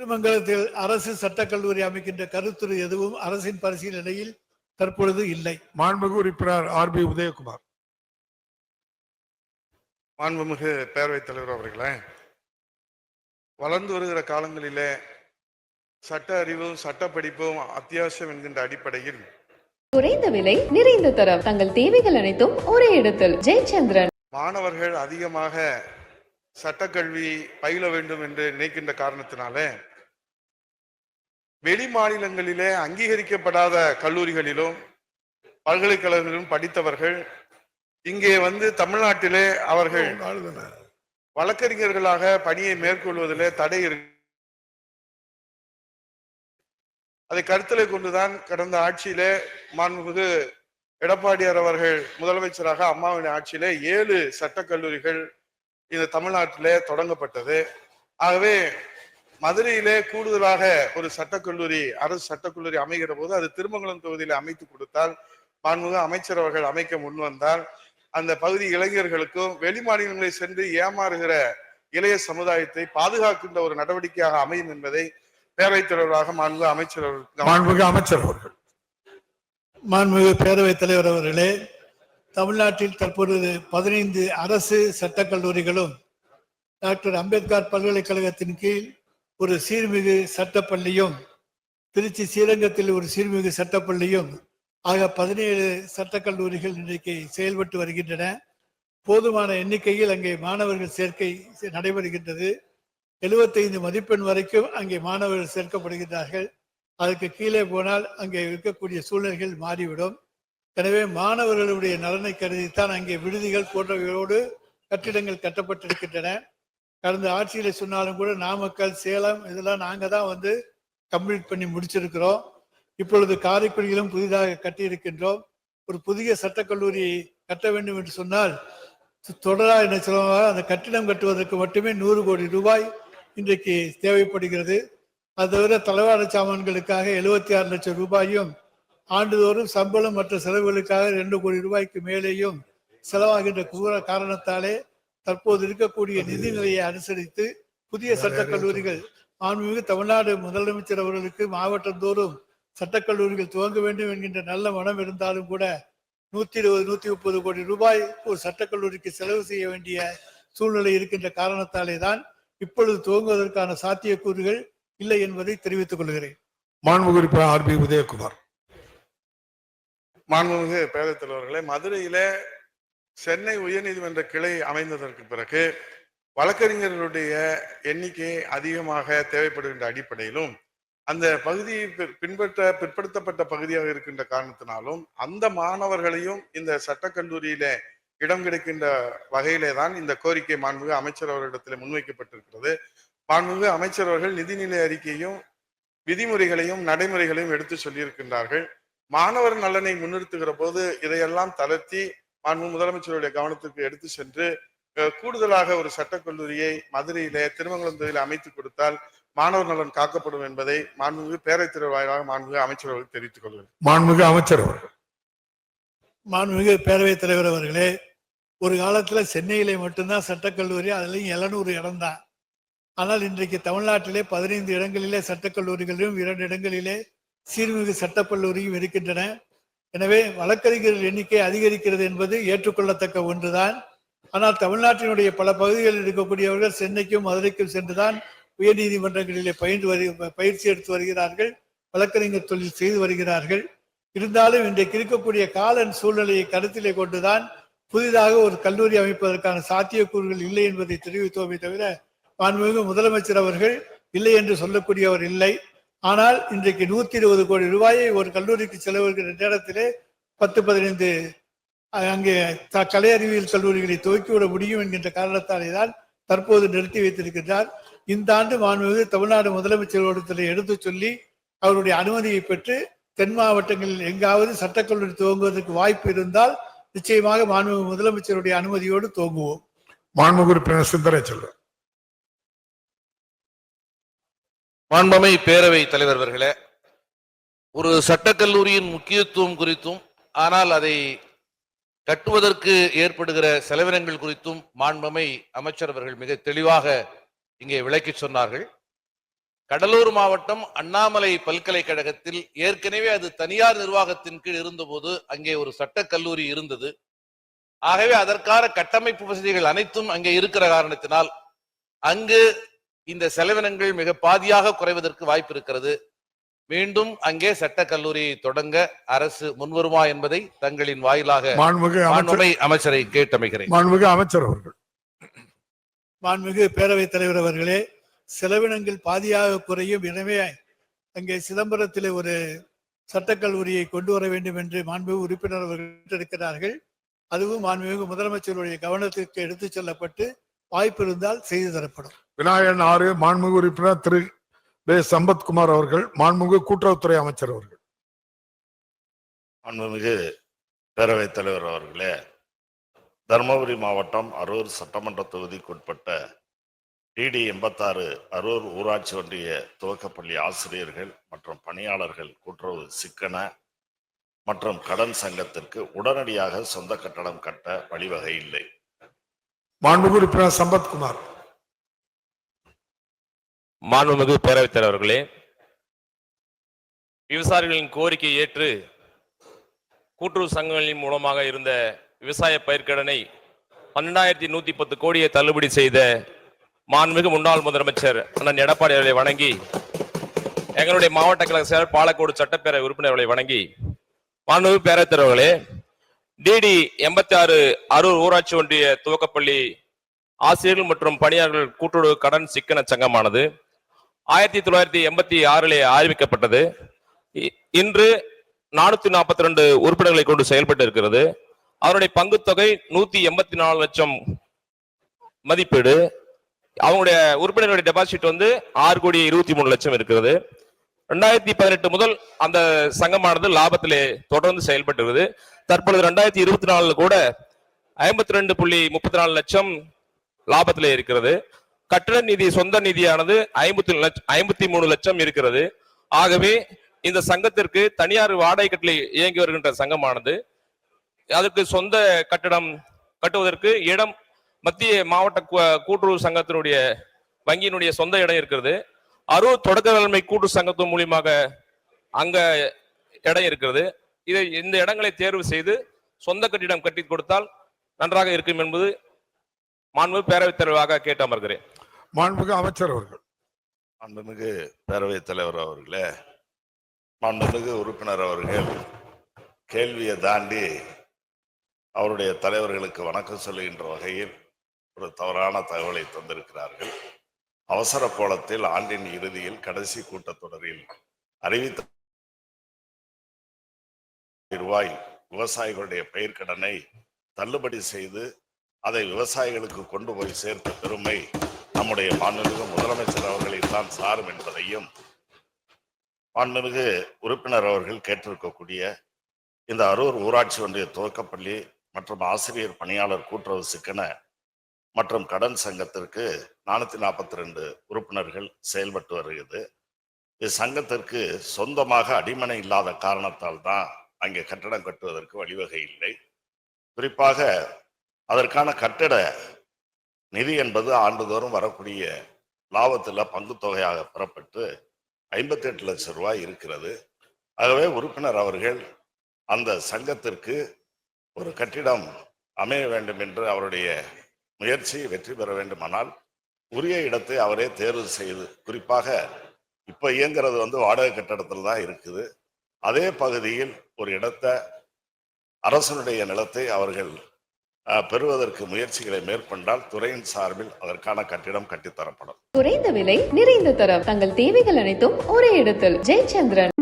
திருமங்கலத்தில் அரசு சட்டக்கல்லூரி அமைக்கின்ற கருத்துரு எதுவும் அரசின் பரிசீலனையில் தற்பொழுது இல்லை. மாண்புமிகு உறுப்பினர் ஆர் பி உதயகுமார். மாண்புமிகு பேரவைத் தலைவர் அவர்களே வளர்ந்து வருகிற காலங்களிலே சட்ட அறிவும் சட்ட படிப்பும் அத்தியாவசியம் என்கின்ற அடிப்படையில் குறைந்த விலை நிறைந்த தரம் தங்கள் தேவைகள் அனைத்தும் ஒரே இடத்தில். ஜெயச்சந்திரன். மாணவர்கள் அதிகமாக சட்டக்கல்வி பயில வேண்டும் என்று நினைக்கின்ற காரணத்தினாலே வெளி மாநிலங்களிலே அங்கீகரிக்கப்படாத கல்லூரிகளிலும் பல்கலைக்கழகங்களிலும் படித்தவர்கள் இங்கே வந்து தமிழ்நாட்டிலே அவர்கள். வழக்கறிஞர்களாக பணியை மேற்கொள்வதிலே தடை இருக்கு அதை கருத்திலே கொண்டுதான் கடந்த ஆட்சியிலே மாண்புமிகு எடப்பாடியார் அவர்கள் முதலமைச்சராக அம்மாவின் ஆட்சியிலே ஏழு சட்டக்கல்லூரிகள் இந்த தமிழ்நாட்டிலே தொடங்கப்பட்டது ஆகவே மதுரையிலே கூடுதலாக ஒரு சட்டக்கல்லூரி அரசு சட்டக்கல்லூரி அமைகிற போது அது திருமங்கலம் தொகுதியில அமைத்து கொடுத்தால் மாண்புமிகு அமைச்சர் அவர்கள் அமைக்க முன் வந்தால் அந்த பகுதி இளைஞர்களுக்கும் வெளி மாநிலங்களை சென்று ஏமாறுகிற இளைய சமுதாயத்தை பாதுகாக்கின்ற ஒரு நடவடிக்கையாக அமையும் என்பதை பேரவைத் தலைவராக மாண்பு அமைச்சர் அவர்கள் மாண்புமிகு அமைச்சர் அவர்கள். மாண்புமிகு பேரவைத் தலைவர் அவர்களே தமிழ்நாட்டில் தற்பொழுது பதினைந்து அரசு சட்டக்கல்லூரிகளும் டாக்டர் அம்பேத்கர் பல்கலைக்கழகத்தின் கீழ் ஒரு சீர்மிகு சட்டப்பள்ளியும் திருச்சி ஸ்ரீரங்கத்தில் ஒரு சீர்மிகு சட்டப்பள்ளியும் ஆக பதினேழு சட்டக்கல்லூரிகள் இன்றைக்கு செயல்பட்டு வருகின்றன. போதுமான எண்ணிக்கையில் அங்கே மாணவர்கள் சேர்க்கை நடைபெறுகின்றது. எழுபத்தைந்து மதிப்பெண் வரைக்கும் அங்கே மாணவர்கள் சேர்க்கப்படுகிறார்கள் அதற்கு கீழே போனால் அங்கே இருக்கக்கூடிய சூழ்நிலைகள் மாறிவிடும். எனவே மாணவர்களுடைய நலனை கருதித்தான் அங்கே விடுதிகள் போன்றவையோடு கட்டிடங்கள் கட்டப்பட்டிருக்கின்றன. கடந்த ஆட்சியில் சொன்னாலும் கூட நாமக்கல் சேலம் இதெல்லாம் நாங்கள் தான் வந்து கம்ப்ளீட் பண்ணி முடிச்சிருக்கிறோம். இப்பொழுது காரைக்குடியிலும் புதிதாக கட்டியிருக்கின்றோம். ஒரு புதிய சட்டக்கல்லூரி கட்ட வேண்டும் என்று சொன்னால் தொடரா என்ன சொல்லுவாங்க? அந்த கட்டிடம் கட்டுவதற்கு மட்டுமே நூறு கோடி ரூபாய் இன்றைக்கு தேவைப்படுகிறது. அது தவிர தளவாட சாமான்களுக்காக எழுபத்தி ஆறு லட்சம் ரூபாயும் ஆண்டுதோறும் சம்பளம் மற்ற செலவுகளுக்காக ரெண்டு கோடி ரூபாய்க்கு மேலேயும் செலவாகின்ற கூற காரணத்தாலே தற்போது இருக்கக்கூடிய நிதி நிலையை அனுசரித்து புதிய சட்டக்கல்லூரிகள் மாண்புமிகு தமிழ்நாடு முதலமைச்சர் அவர்களுக்கு மாவட்டந்தோறும் சட்டக்கல்லூரிகள் துவங்க வேண்டும் என்கின்ற நல்ல மனம் இருந்தாலும் கூட நூத்தி இருபது நூத்தி முப்பது கோடி ரூபாய் ஒரு சட்டக்கல்லூரிக்கு செலவு செய்ய வேண்டிய சூழ்நிலை இருக்கின்ற காரணத்தாலே தான் இப்பொழுது துவங்குவதற்கான சாத்தியக்கூறுகள் இல்லை என்பதை தெரிவித்துக் கொள்கிறேன். மாண்புமிகு ஆர் பி உதயகுமார். மாண்புமிகு பேரவைத் தலைவர்களே மதுரையிலே சென்னை உயர்நீதிமன்ற கிளை அமைந்ததற்கு பிறகு வழக்கறிஞர்களுடைய எண்ணிக்கை அதிகமாக தேவைப்படுகின்ற அடிப்படையிலும் அந்த பகுதி பின்பற்ற பிற்படுத்தப்பட்ட பகுதியாக இருக்கின்ற காரணத்தினாலும் அந்த மாணவர்களையும் இந்த சட்டக்கல்லூரியில இடம் கிடைக்கின்ற வகையிலே தான் இந்த கோரிக்கை மாண்புமிகு அமைச்சர் அவர்களிடத்தில் முன்வைக்கப்பட்டிருக்கிறது. மாண்புமிகு அமைச்சர் அவர்கள் நிதிநிலை அறிக்கையும் விதிமுறைகளையும் நடைமுறைகளையும் எடுத்து சொல்லியிருக்கின்றார்கள். மாணவர் நலனை முன்னிறுத்துகிற போது இதையெல்லாம் தளர்த்தி மாண்பு முதலமைச்சருடைய கவனத்திற்கு எடுத்து சென்று கூடுதலாக ஒரு சட்டக்கல்லூரியை மதுரையிலே திருமங்கலம் தொகுதியில் அமைத்து கொடுத்தால் மாணவர் நலன் காக்கப்படும் என்பதை மாண்புமிகு பேரவைத் தலைவர் வாயிலாக மாண்புமிகு அமைச்சர் அவர்கள் தெரிவித்துக் கொள்கிறேன். மாண்புமிகு அமைச்சர் அவர்கள். மாண்புமிகு பேரவைத் தலைவர் அவர்களே ஒரு காலத்துல சென்னையிலே மட்டும்தான் சட்டக்கல்லூரி அதுலயும் எழுநூறு இடம்தான் ஆனால் இன்றைக்கு தமிழ்நாட்டிலே பதினைந்து இடங்களிலே சட்டக்கல்லூரிகளிலும் இரண்டு இடங்களிலே சீர்மிகு சட்டக்கல்லூரியும் இருக்கின்றன. எனவே வழக்கறிஞர்கள் எண்ணிக்கை அதிகரிக்கிறது என்பது ஏற்றுக்கொள்ளத்தக்க ஒன்றுதான். ஆனால் தமிழ்நாட்டினுடைய பல பகுதிகளில் இருக்கக்கூடியவர்கள் சென்னைக்கும் மதுரைக்கும் சென்றுதான் உயர்நீதிமன்றங்களிலே பயின்று வரு பயிற்சி எடுத்து வருகிறார்கள் வழக்கறிஞர் தொழில் செய்து வருகிறார்கள். இருந்தாலும் இன்றைக்கு இருக்கக்கூடிய கால சூழ்நிலையை கருத்திலே கொண்டுதான் புதிதாக ஒரு கல்லூரி அமைப்பதற்கான சாத்தியக்கூறுகள் இல்லை என்பதை தெரிவித்தோமே தவிர மாண்புமிகு முதலமைச்சர் அவர்கள் இல்லை என்று சொல்லக்கூடியவர் இல்லை. ஆனால் இன்றைக்கு நூத்தி இருபது கோடி ரூபாயை ஒரு கல்லூரிக்கு செலவழிக்கிற நேரத்திலே பத்து பதினைந்து அங்கே த- கலை அறிவியல் கல்லூரிகளை துவக்கிவிட முடியும் என்கின்ற காரணத்தாலே தான் தற்போது நிறுத்தி வைத்திருக்கின்றார். இந்த ஆண்டு மாண்புமிகு தமிழ்நாடு முதலமைச்சரோடத்தில் எடுத்து சொல்லி அவருடைய அனுமதியை பெற்று தென் மாவட்டங்களில் எங்காவது சட்டக்கல்லூரி துவங்குவதற்கு வாய்ப்பு இருந்தால் நிச்சயமாக மாண்புமிகு முதலமைச்சருடைய அனுமதியோடு துவங்குவோம். மாண்புமிகு உறுப்பினர் சிந்தரை செல்வன் மாண்பமை பேரவை தலைவர் அவர்களே ஒரு சட்டக்கல்லூரியின் முக்கியத்துவம் குறித்தும் ஆனால் அதை கட்டுவதற்கு ஏற்படுகிற செலவினங்கள் குறித்தும் மாண்பமை அமைச்சர் அவர்கள் மிக தெளிவாக இங்கே விளக்கி சொன்னார்கள். கடலூர் மாவட்டம் அண்ணாமலை பல்கலைக்கழகத்தில் ஏற்கனவே அது தனியார் நிர்வாகத்தின் கீழ் இருந்தபோது அங்கே ஒரு சட்டக் கல்லூரி இருந்தது. ஆகவே அதற்கான கட்டமைப்பு வசதிகள் அனைத்தும் அங்கே இருக்கிற காரணத்தினால் அங்கு இந்த செலவினங்கள் மிக பாதியாக குறைவதற்கு வாய்ப்பு இருக்கிறது. மீண்டும் அங்கே சட்டக் கல்லூரியை தொடங்க அரசு முன்வருமா என்பதை தங்களின் வாயிலாக மாண்புமிகு அமைச்சர் மாண்புமை அமைச்சரை கேட்டமைகிறேன். மாண்புமிகு அமைச்சர் அவர்கள். மாண்புமிகு பேரவைத் தலைவர் அவர்களே செலவினங்கள் பாதியாக குறையும். எனவே அங்கே சிதம்பரத்தில் ஒரு சட்டக்கல்லூரியை கொண்டு வர வேண்டும் என்று மாண்புமிகு உறுப்பினர் அவர்கள் இருக்கிறார்கள் அதுவும் மாண்புமிகு முதலமைச்சருடைய கவனத்திற்கு எடுத்துச் செல்லப்பட்டு வாய்ப்பு இருந்தால் செய்து தரப்படும். விநாயகன் ஆறு மாண்புமிகு உறுப்பினர் திரு. வே. சம்பத்குமார் அவர்கள் மாண்புமிகு கூட்டுறவுத்துறை அமைச்சர் அவர்கள். மாண்புமிகு பேரவைத் தலைவர் அவர்களே தருமபுரி மாவட்டம் அரூர் சட்டமன்ற தொகுதிக்குட்பட்ட டிடி எண்பத்தாறு அரூர் ஊராட்சி ஒன்றிய துவக்கப்பள்ளி ஆசிரியர்கள் மற்றும் பணியாளர்கள் கூட்டுறவு சிக்கன மற்றும் கடன் சங்கத்திற்கு உடனடியாக சொந்த கட்டடம் கட்ட வழிவகை இல்லை. மாண்புமிகு உறுப்பினர் சம்பத்குமார் மாண்புமிகு பேரவைத் தலைவர்களே விவசாயிகளின் கோரிக்கையை ஏற்று கூட்டுறவு சங்கங்களின் மூலமாக இருந்த விவசாய பயிர்க்கடனை பன்னெண்டாயிரத்தி நூத்தி பத்து கோடியை தள்ளுபடி செய்த மாண்புமிகு முன்னாள் முதலமைச்சர் அண்ணன் எடப்பாடி அவர்களை வணங்கி எங்களுடைய மாவட்ட கழக செயலர் பாலக்கோடு சட்டப்பேரவை உறுப்பினர்களை வணங்கி மாண்புமிகு பேரவைத் தலைவர்களே டிடி எண்பத்தி ஆறு அரூர் ஊராட்சி ஒன்றிய துவக்கப்பள்ளி ஆசிரியர்கள் மற்றும் பணியாளர்கள் கூட்டுறவு கடன் சிக்கன சங்கமானது. ஆயிரத்தி தொள்ளாயிரத்தி எண்பத்தி ஆறிலே ஆரம்பிக்கப்பட்டது இ- இன்று நானூத்தி நாற்பத்தி ரெண்டு உறுப்பினர்களை கொண்டு செயல்பட்டு இருக்கிறது அவருடைய பங்குத்தொகை நூத்தி எண்பத்தி நாலு லட்சம் மதிப்பீடு. அவங்களுடைய உறுப்பினர்களுடைய டெபாசிட் வந்து ஆறு கோடி இருபத்தி மூணு லட்சம் இருக்கிறது. ரெண்டாயிரத்தி பதினெட்டு முதல் அந்த சங்கமானது லாபத்திலே தொடர்ந்து செயல்பட்டு தற்பொழுது ரெண்டாயிரத்தி இருபத்தி நாலுல கூட ஐம்பத்தி ரெண்டு புள்ளி முப்பத்தி நாலு லட்சம் லாபத்திலே இருக்கிறது. கட்டட நிதி சொந்த நிதியானது ஐம்பத்தி லட்சம் ஐம்பத்தி மூணு லட்சம் இருக்கிறது. ஆகவே இந்த சங்கத்திற்கு தனியார் வாடகை கட்டில் இயங்கி வருகின்ற சங்கமானது. அதற்கு சொந்த கட்டடம் கட்டுவதற்கு இடம் மத்திய மாவட்ட கூட்டுறவு சங்கத்தினுடைய வங்கியினுடைய சொந்த இடம் இருக்கிறது. அரூர் தொடக்க வேளாண்மை கூட்டுறவு சங்கத்தின் மூலியமாக அங்க இடம் இருக்கிறது. இதை இந்த இடங்களை தேர்வு செய்து சொந்த கட்டிடம் கட்டி கொடுத்தால் நன்றாக இருக்கும் என்பது மாண்பு பேரவைத் தலைவராக கேட்டு அமர்கிறேன். மாண்புமிகு அமைச்சர் அவர்கள். மாண்புமிகு பேரவைத் தலைவர் அவர்களே மாண்புமிகு உறுப்பினர் அவர்கள் கேள்வியை தாண்டி அவருடைய தலைவர்களுக்கு வணக்கம் சொல்லுகின்ற வகையில் ஒரு தவறான தகவலை தந்திருக்கிறார்கள். அவசர கோலத்தில் ஆண்டின் இறுதியில் கடைசி கூட்டத்தொடரில் அறிவித்த ரூபாய் விவசாயிகளுடைய பயிர்க்கடனை தள்ளுபடி செய்து அதை விவசாயிகளுக்கு கொண்டு போய் சேர்த்த பெருமை நம்முடைய மாண்புமிகு முதலமைச்சர் அவர்களில் தான் சாரும் என்பதையும் மாண்புமிகு உறுப்பினர் அவர்கள் கேட்டிருக்கக்கூடிய இந்த அரூர் ஊராட்சி ஒன்றிய துவக்கப்பள்ளி மற்றும் ஆசிரியர் பணியாளர் கூட்டுறவு சிக்கன மற்றும் கடன் சங்கத்திற்கு நானூற்றி நாற்பத்தி ரெண்டு உறுப்பினர்கள் செயல்பட்டு வருகிறது. இச்சங்கத்திற்கு சொந்தமாக அடிமனை இல்லாத காரணத்தால் தான் அங்கே கட்டடம் கட்டுவதற்கு வழிவகை இல்லை. குறிப்பாக அதற்கான கட்டட நிதி என்பது ஆண்டுதோறும் வரக்கூடிய லாபத்தில் பங்கு தொகையாக பெறப்பட்டு ஐம்பத்தி எட்டு லட்சம் ரூபாய் இருக்கிறது. ஆகவே உறுப்பினர் அவர்கள் அந்த சங்கத்திற்கு ஒரு கட்டிடம் அமைய வேண்டும் என்று அவருடைய முயற்சி வெற்றி பெற வேண்டுமானால் உரிய இடத்தை அவரே தேர்வு செய்து குறிப்பாக இப்போ இயங்குறது வந்து வாடகை கட்டடத்தில் தான் இருக்குது. அதே பகுதியில் ஒரு இடத்தை அரசனுடைய நிலத்தை அவர்கள் பெறுவதற்கு முயற்சிகளை மேற்கொண்டால் துறையின் சார்பில் அதற்கான கட்டிடம் கட்டித்தரப்படும். குறைந்த விலை நிறைந்த தரம். தங்கள் தேவைகள் அனைத்தும் ஒரே இடத்தில். ஜெயச்சந்திரன்.